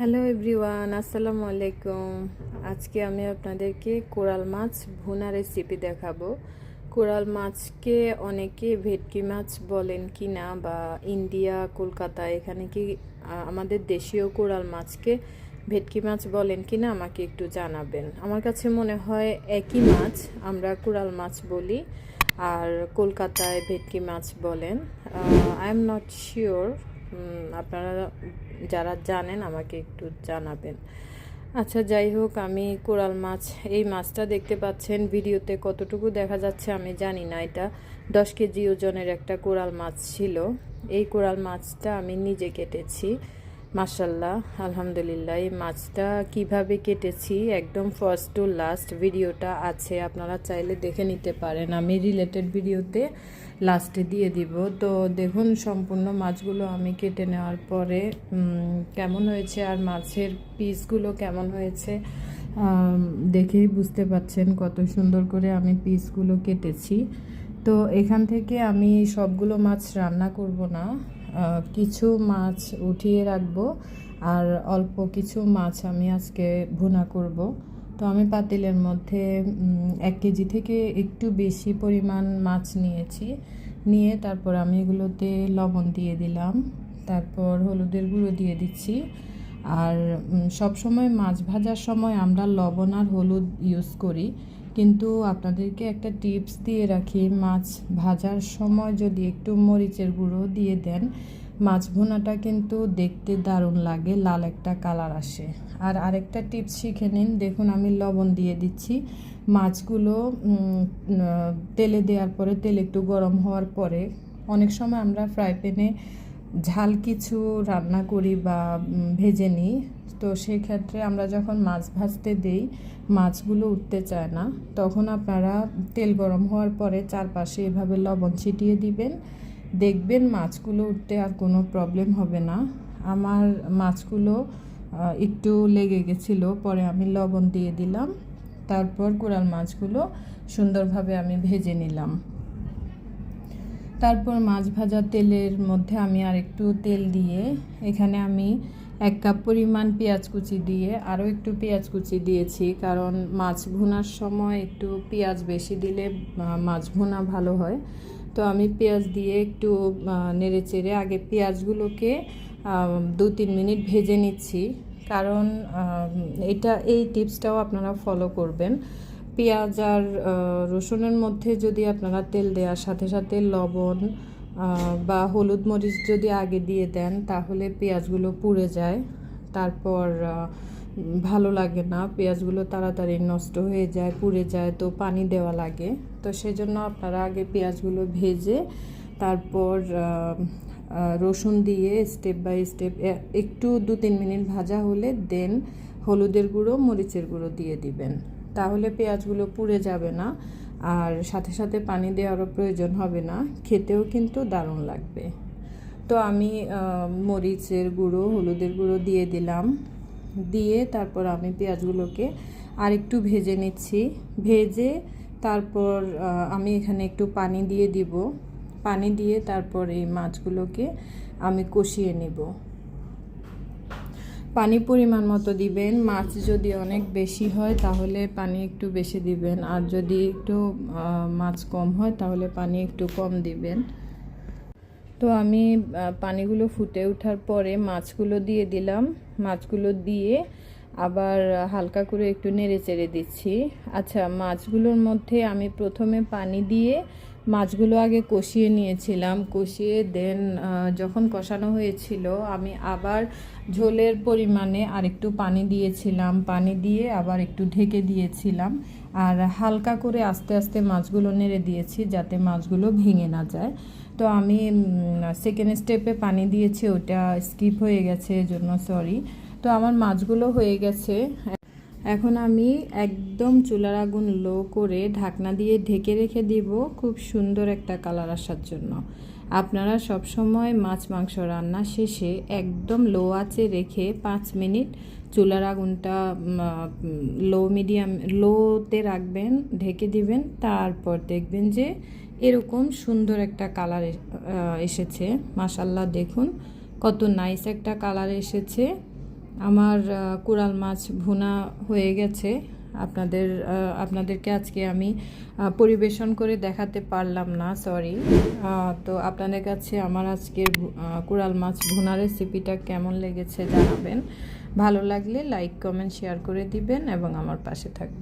Hello everyone, আসসালামু আলাইকুম। আজকে আমি আপনাদেরকে কোরাল মাছ ভুনা রেসিপি দেখাবো। কোরাল মাছকে অনেকে ভেটকি মাছ বলেন কি না বা ইন্ডিয়া, কলকাতা, এখানে কি আমাদের দেশীয় কোরাল মাছকে ভেটকি মাছ বলেন কি না আমাকে একটু জানাবেন। আমার কাছে মনে হয় একই মাছ আমরা কোরাল মাছ বলি আর কলকাতায় ভেটকি মাছ বলেন। আই এম নট শিওর আপনারা যারা জানেন আমাকে একটু জানাবেন। আচ্ছা যাই হোক, আমি কোরাল মাছ, এই মাছটা দেখতে পাচ্ছেন, ভিডিওতে কতটুকু দেখা যাচ্ছে আমি জানি না এটা। দশ কেজি ওজনের একটা কোরাল মাছ ছিল। এই কোরাল মাছটা আমি নিজে কেটেছি। মাসাল্লাহ আলহামদুলিল্লাহ। এই মাছটা কীভাবে কেটেছি? একদম ফার্স্ট টু লাস্ট ভিডিওটা আছে, আপনারা চাইলে দেখে নিতে পারেন। আমি রিলেটেড ভিডিওতে লাস্টে দিয়ে দিব। তো দেখুন, সম্পূর্ণ মাছগুলো আমি কেটে নেওয়ার পরে কেমন হয়েছে আর মাছের পিসগুলো কেমন হয়েছে দেখেই বুঝতে পাচ্ছেন কত সুন্দর করে আমি পিসগুলো কেটেছি। তো এখান থেকে আমি সবগুলো মাছ রান্না করব না। কিছু মাছ উঠিয়ে রাখব আর অল্প কিছু মাছ আমি আজকে ভুনা করব। তো আমি পাতিলের মধ্যে এক কেজি থেকে একটু বেশি পরিমাণ মাছ নিয়েছি। নিয়ে তারপর আমি এগুলোতে লবণ দিয়ে দিলাম। তারপর হলুদের গুঁড়ো দিয়ে দিচ্ছি। আর সব সময় মাছ ভাজার সময় আমরা লবণ আর হলুদ ইউজ করি। কিন্তু আপনাদেরকে একটা টিপস দিয়ে রাখি, মাছ ভাজার সময় যদি একটু মরিচের গুঁড়ো দিয়ে দেন, মাছ ভুনাটা কিন্তু দেখতে দারুণ লাগে, লাল একটা কালার আসে। আর আরেকটা টিপস শিখে নিন, দেখুন আমি লবণ দিয়ে দিচ্ছি। মাছগুলো তেলে দেওয়ার পরে, তেল একটু গরম হওয়ার পরে, অনেক সময় আমরা ফ্রাই প্যানে ঝাল কিছু রান্না করি বা ভেজে নিই তো সেক্ষেত্রে আমরা যখন মাছ ভাজতে দেই, মাছগুলো উঠতে চায় না, তখন আপনারা তেল গরম হওয়ার পরে চারপাশে এভাবে লবণ ছিটিয়ে দিবেন। দেখবেন মাছগুলো উঠতে আর কোনো প্রবলেম হবে না। আমার মাছগুলো একটু লেগে গেছিল, পরে আমি লবণ দিয়ে দিলাম। তারপর কোরাল মাছগুলো সুন্দরভাবে আমি ভেজে নিলাম। তারপর মাছ ভাজা তেলের মধ্যে আমি আর একটু তেল দিয়ে এখানে আমি এক কাপ পরিমাণ পেঁয়াজ কুচি দিয়ে আরও একটু পেঁয়াজ কুচি দিয়েছি, কারণ মাছ ভুনার সময় একটু পেঁয়াজ বেশি দিলে মাছ ভুনা ভালো হয়। তো আমি পেঁয়াজ দিয়ে একটু নেড়ে চেড়ে আগে পেঁয়াজগুলোকে দু তিন মিনিট ভেজে নিচ্ছি। কারণ এটা, এই টিপসটাও আপনারা ফলো করবেন। পেঁয়াজ আর রসুনের মধ্যে যদি আপনারা তেল দেওয়ার সাথে সাথে লবণ বা হলুদ মরিচ যদি আগে দিয়ে দেন, তাহলে পেঁয়াজগুলো পুড়ে যায়। তারপর ভালো লাগে না। পেঁয়াজগুলো তাড়াতাড়ি নষ্ট হয়ে যায়, পুড়ে যায়, তো পানি দেওয়া লাগে। তো সেজন্য আপনারা আগে পেঁয়াজগুলো ভেজে, তারপর রসুন দিয়ে স্টেপ বাই স্টেপ একটু দু তিন মিনিট ভাজা হলে দেন হলুদের গুঁড়ো, মরিচের গুঁড়ো দিয়ে দিবেন। তাহলে পেঁয়াজগুলো পুড়ে যাবে না। আর সাথে সাথে পানি দেওয়ারও প্রয়োজন হবে না, খেতেও কিন্তু দারুণ লাগবে। তো আমি মরিচের গুঁড়ো, হলুদের গুঁড়ো দিয়ে দিলাম। দিয়ে তারপর আমি পেঁয়াজগুলোকে আর একটু ভেজে নিচ্ছি। ভেজে তারপর আমি এখানে একটু পানি দিয়ে দিব। পানি দিয়ে তারপর এই মাছগুলোকে আমি কষিয়ে নিব। পানি পরিমাণ মতো দিবেন। মাছ যদি অনেক বেশি হয়, তাহলে পানি একটু বেশি দিবেন। আর যদি একটু মাছ কম হয়, তাহলে পানি একটু কম দিবেন। তো আমি পানিগুলো ফুটে ওঠার পরে মাছগুলো দিয়ে দিলাম। মাছগুলো দিয়ে আবার হালকা করে একটু নেড়ে চেড়ে দিচ্ছি। আচ্ছা মাছগুলোর মধ্যে আমি প্রথমে পানি দিয়ে মাছগুলো আগে কষিয়ে নিয়েছিলাম। কষিয়ে দেন যখন কষানো হয়েছিল, আমি আবার ঝোলের পরিমাণে আরেকটু পানি দিয়েছিলাম। পানি দিয়ে আবার একটু ঢেকে দিয়েছিলাম। আর হালকা করে আস্তে আস্তে মাছগুলো নেড়ে দিয়েছি যাতে মাছগুলো ভেঙে না যায়। তো আমি সেকেন্ড স্টেপে পানি দিয়েছি, ওটা স্কিপ হয়ে গেছে, এজন্য সরি তো আমার মাছগুলো হয়ে গেছে। এখন আমি একদম চুলার আগুন লো করে ঢাকনা দিয়ে ঢেকে রেখে দিব খুব সুন্দর একটা কালার আসার জন্য। আপনারা সব সময় মাছ মাংস রান্না শেষে একদম লো আঁচে রেখে পাঁচ মিনিট চুলার আগুনটা লো মিডিয়াম, লোতে রাখবেন, ঢেকে দিবেন, তারপর দেখবেন যে এরকম সুন্দর একটা কালার এসেছে। মাসাল্লাহ দেখুন, কত নাইস একটা কালার এসেছে। আমার কোরাল মাছ ভুনা হয়ে গেছে। আপনাদের আপনাদেরকে আজকে আমি পরিবেশন করে দেখাতে পারলাম না সরি তো আপনাদের কাছে আমার আজকের কোরাল মাছ ভুনা রেসিপিটা কেমন লেগেছে জানাবেন। ভালো লাগলে লাইক কমেন্ট শেয়ার করে দিবেন এবং আমার পাশে থাকবেন।